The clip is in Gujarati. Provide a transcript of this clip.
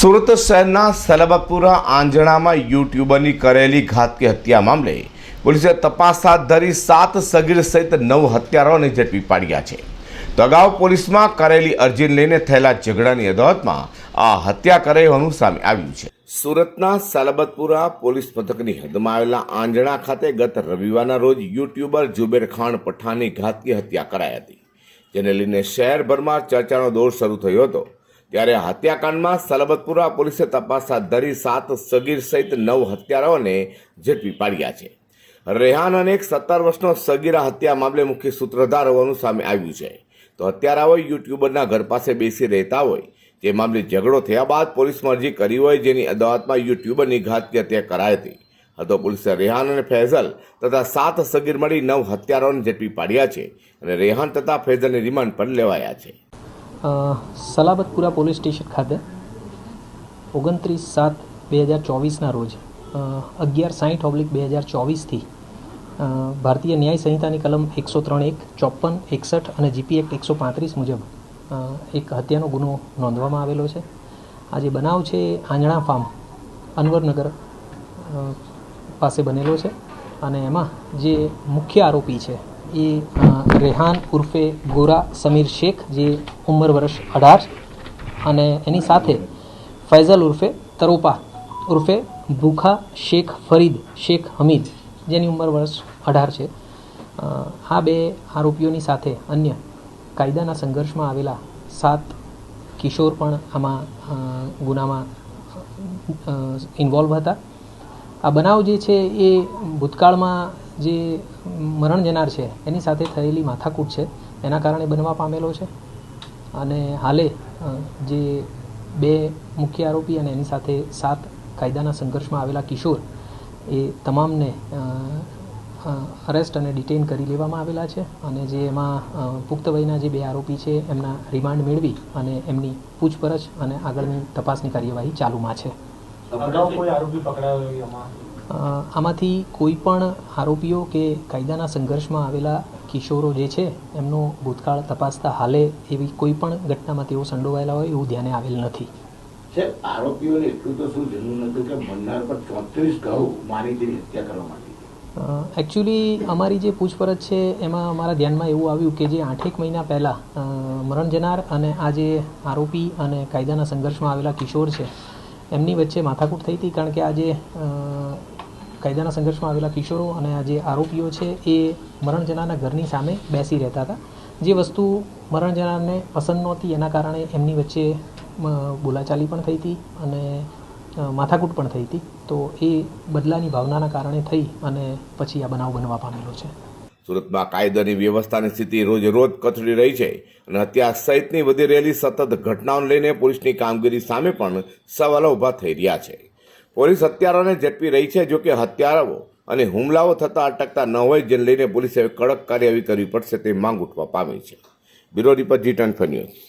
સુરત શહેરના સલબતપુરા આંજણામાં યુટ્યુબરની કરેલી ઘાતકી હત્યા મામલે પોલીસે તપાસ હાથ ધરી સાત સગીર સહિત નવ હત્યારાઓને ઝડપી પાડ્યા છે. તો અગાઉ પોલીસમાં કરેલી અરજીને લઈને થયેલા ઝઘડાની અદાવતમાં આ હત્યા કરાવવાનું સામે આવ્યું છે. સુરતના સલબતપુરા પોલીસ મથકની હદમાં આવેલા આંજણા ખાતે ગત રવિવારના રોજ યુટ્યુબર જુબેર ખાન પઠાણની ઘાતકી હત્યા કરાઈ હતી, જેને લઈને શહેરભરમાં ચર્ચાનો દોર શરૂ થયો હતો. ત્યારે હત્યાકાંડમાં સલબતપુરા પોલીસે તપાસ હાથ ધરી સાત સગીર સહિત નવ હત્યારાઓને ઝડપી પાડ્યા છે. રેહાન અને એક સત્તર વર્ષનો સગીરા હત્યા મામલે મુખ્ય સૂત્રધાર હોવાનું સામે આવ્યું છે. તો હત્યારાઓ યુટ્યુબરના ઘર પાસે બેસી રહેતા હોય. જે મામલે ઝઘડો થયા બાદ પોલીસમાં અરજી કરી હોય જેની અદાવતમાં યુટ્યુબરની ઘાતકી હત્યા કરાઈ હતી. હતો પોલીસે રેહાન અને ફૈઝલ તથા સાત સગીર મળી નવ હત્યારાઓને ઝડપી પાડ્યા છે અને રેહાન તથા ફૈઝલને રિમાન્ડ પર લેવાયા છે. સલાબતપુરા પોલીસ સ્ટેશન ખાતે ઓગણત્રીસ સાત બે હજાર ચોવીસના રોજ અગિયાર સાઠ ઓબ્લિક બે હજાર ચોવીસથી ભારતીય ન્યાય સંહિતાની કલમ એકસો ત્રણ એક, ચોપન, એકસઠ અને જીપી એક્ટ એકસો પાંત્રીસ મુજબ એક હત્યાનો ગુનો નોંધવામાં આવેલો છે. આ જે બનાવ છે એ આંજણા ફાર્મ અનવરનગર પાસે બનેલો છે અને એમાં જે મુખ્ય આરોપી છે એ રેહાન ઉર્ફે ગોરા સમીર શેખ, જે ઉંમર વર્ષ અઢાર અને એની સાથે ફૈઝલ ઉર્ફે તરોપા ઉર્ફે ભૂખા શેખ ફરીદ શેખ હમીદ, જેની ઉંમર વર્ષ અઢાર છે. આ બે આરોપીઓની સાથે અન્ય કાયદાના સંઘર્ષમાં આવેલા સાત કિશોર પણ આમાં ગુનામાં ઇન્વોલ્વ હતા. આ બનાવ જે છે એ ભૂતકાળમાં જે મરણ જનાર છે, એની સાથે થયેલી માથાકૂટ છે, એના કારણે બનવા પામેલો છે. અને હાલે જે બે મુખ્ય આરોપી અને એની સાથે સાત કાયદાના સંઘર્ષમાં આવેલા કિશોર, એ તમામને અરેસ્ટ અને ડિટેઇન કરી લેવામાં આવેલા છે. અને જે એમાં પુખ્ત વયના જે બે આરોપી છે, એમના રિમાન્ડ મેળવી અને એમની પૂછપરછ અને આગળની તપાસની કાર્યવાહી ચાલુમાં છે. કોઈ આરોપી પકડાયો એમાં? આમાંથી કોઈ પણ આરોપીઓ કે કાયદાના સંઘર્ષમાં આવેલા કિશોરો જે છે એમનો ભૂતકાળ તપાસતા હાલે એવી કોઈ પણ ઘટનામાં તેઓ સંડોવાયેલા હોય એવું ધ્યાને આવેલ નથી. સાહેબ આરોપીઓને એટલું તો શું જરૂર નતું કે મન્નાર પર ચોત્રીસ ઘઉં મારી તેની હત્યા કરવા માટે એકચ્યુઅલી અમારી જે પૂછપરછ છે એમાં અમારા ધ્યાનમાં એવું આવ્યું કે જે આઠેક મહિના પહેલાં મરણ જનાર અને આ જે આરોપી અને કાયદાના સંઘર્ષમાં આવેલા કિશોર છે એમની વચ્ચે માથાકૂટ થઈ હતી કારણ કે આ જે અ, કાયદાના સંઘર્ષમાં આવેલા કિશોરો અને આ જે આરોપીઓ છે, એ મરણ જનારના ઘરની સામે બેસી રહેતા હતા. જે વસ્તુ મરણ જનારને પસંદ નહોતી, એના કારણે એમની વચ્ચે બોલાચાલી પણ થઈ હતી અને માથાકૂટ પણ થઈ હતી. તો એ બદલાની ભાવનાના કારણે થઈ અને પછી આ બનાવ બનવા પામેલો છે. સુરતમાં કાયદાની વ્યવસ્થાની સ્થિતિ રોજ રોજ કથળી રહી છે અને હત્યા સહિતની વધી રહેલી સતત ઘટનાઓને લઈને પોલીસની કામગીરી સામે પણ સવાલો ઊભા થઈ રહ્યા છે. પોલીસ હત્યારાને ઝડપી રહી છે જોકે હત્યારાઓ અને હુમલાઓ થતા અટકતા ન હોય જેને લઈને પોલીસે કડક કાર્યવાહી કરવી પડશે તે માંગ ઉઠવા પામી છે. Bureau report G twenty news.